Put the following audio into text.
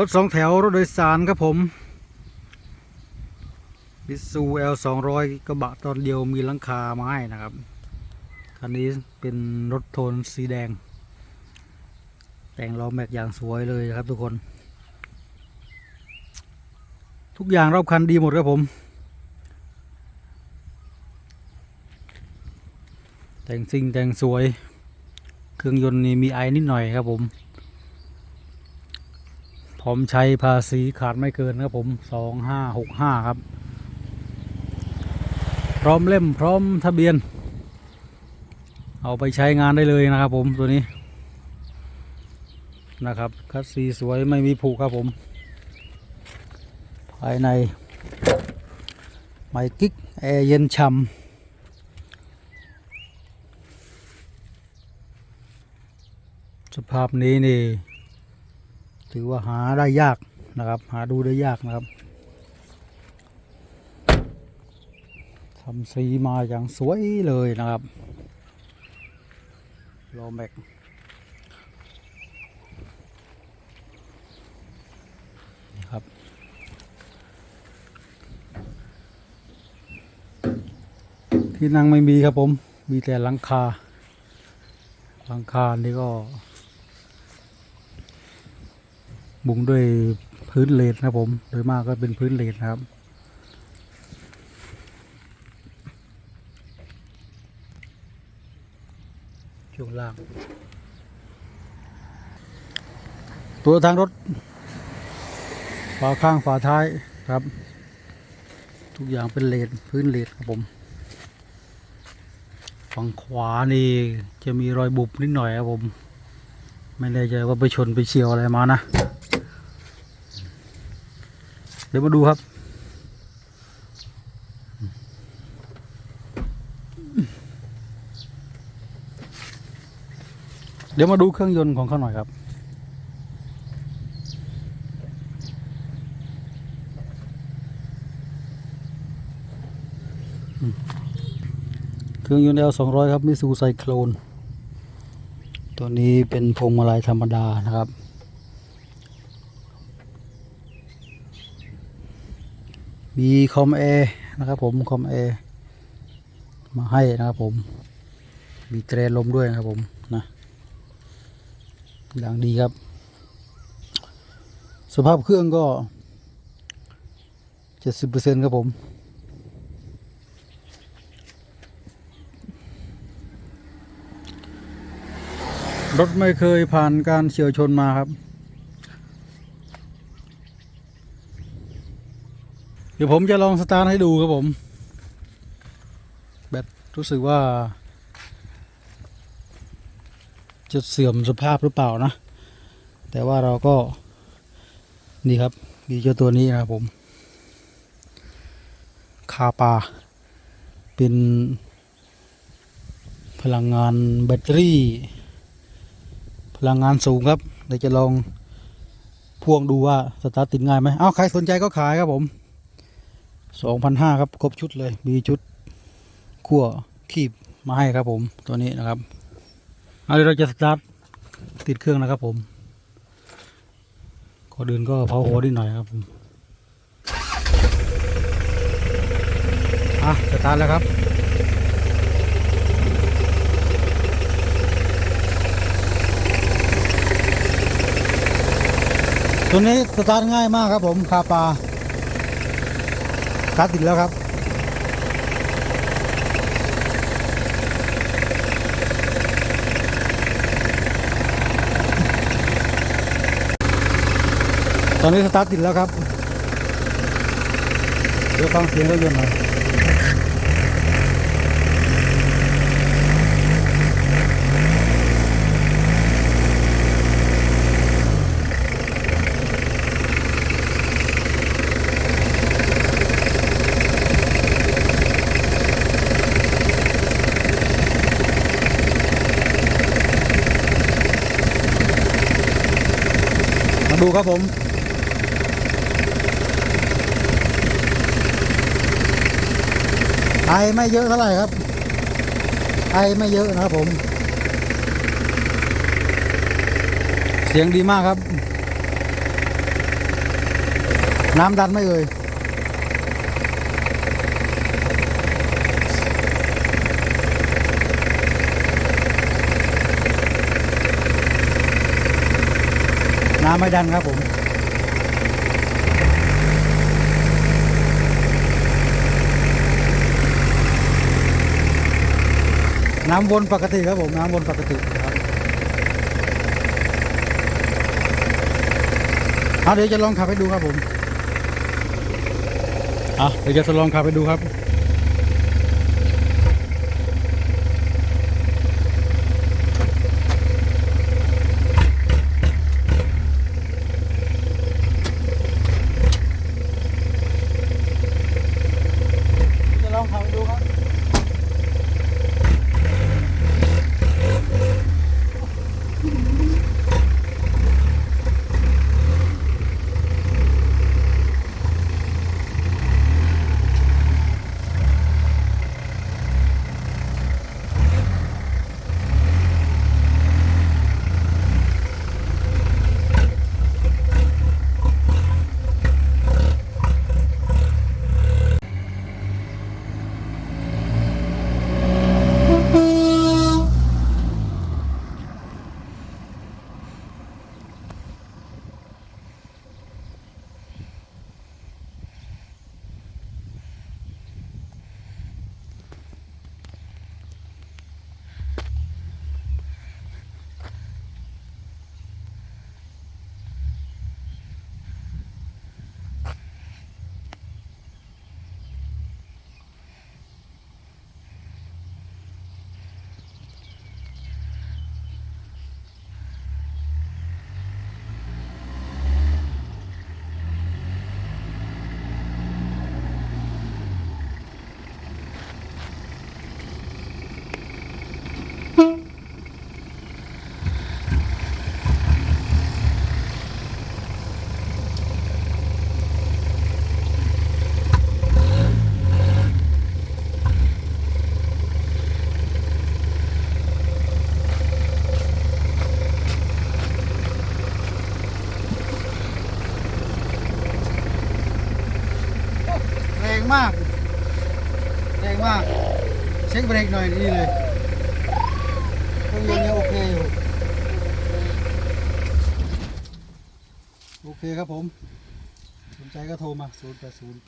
รถสองแถวรถโดยสารครับผมบิซูเอลสองร้อยกระบะตอนเดียวมีหลังคามาให้นะครับ คันนี้เป็นรถโทนสีแดง แต่งล้อแม็กอย่างสวยเลยนะครับทุกคน ทุกอย่างรอบคันดีหมดครับผม แต่งซิ่งแต่งสวย เครื่องยนต์นี่มีไอนิดหน่อยครับผม พร้อมใช้ภาษีขาดไม่เกินครับผมสองห้าหกห้าครับ พร้อมเล่มพร้อมทะเบียน เอาไปใช้งานได้เลยนะครับผมตัวนี้นะครับคัสซีสวยไม่มีผุครับผม ภายในไมกิ๊กแอร์เย็นฉ่ำสภาพนี้นี่ ถือว่าหาได้ยากนะครับ หาดูได้ยากนะครับทำสีมาอย่างสวยเลยนะครับโลแม็กครับที่นั่งไม่มีครับผม มีแต่หลังคาหลังคานี่ก็ บุงด้วยพื้นเลนนะผม โดยมากก็เป็นพื้นเลนนะครับ ช่วงล่าง ตัวทางรถฝาข้างฝาท้ายครับ ทุกอย่างเป็นเลนพื้นเลนครับผม ฝั่งขวานี่จะมีรอยบุบนิดหน่อยครับผม ไม่แน่ใจว่าไปชนไปเฉียวอะไรมานะ เดี๋ยวมาดูครับเดี๋ยวมาดูเครื่องยนต์ของเขาหน่อยครับ เครื่องยนต์ L 2 0 0ครับมิซูไซโคลน ตัวนี้เป็นพวงมาลัยธรรมดานะครับ มีคอมแอร์นะครับผมคอมแอร์มาให้นะครับผม มีเตรลมด้วยนะครับผมนะอย่างดีครับ สภาพเครื่องก็เจ็ดสิบเปอร์เซ็นต์ครับผมรถไม่เคยผ่านการเฉียวชนมาครับ เดี๋ยวผมจะลองสตาร์ทให้ดูครับผม แบตรู้สึกว่า จะเสื่อมสภาพหรือเปล่านะ แต่ว่าเราก็ นี่ครับมีเจ้าตัวนี้นะครับผม คาปา เป็นพลังงานแบตเตอรี่ พลังงานสูงครับเดี๋ยวจะลองพ่วงดูว่าสตาร์ทติดง่ายไหมเอาใครสนใจก็ขายครับผม สองพันห้าครับครบชุดเลยมีชุดขั้วคีบมาให้ครับผมตัวนี้นะครับเอาเดี๋ยวเราจะสตาร์ทติดเครื่องนะครับผมก่อนอื่นก็เผาหัวนิดหน่อยครับผมอะสตาร์ทแล้วครับตัวนี้สตาร์ทง่ายมากครับผมคาปา ตาร์ทติดแล้วครับ ตอนนี้สตาร์ทติดแล้วครับ เดี๋ยวฟังเสียงรถยนต์หน่อย ดูครับผม ไอไม่เยอะเท่าไหร่ครับ ไอไม่เยอะนะครับผม เสียงดีมากครับ น้ำดันไม่เอ่ย น้ำไม่ดันครับผมน้ำวนปกติครับผมน้ำวนปกติครับเอาเดี๋ยวจะลองขับให้ดูครับผมอะเดี๋ยวจะทดลองขับให้ดูครับ แรงมากเช็คเบรกหน่อยนี่เลยเครื่องยนต์ยังโอเคอยู่โอเคครับผมสนใจก็โทรมา 0 8 0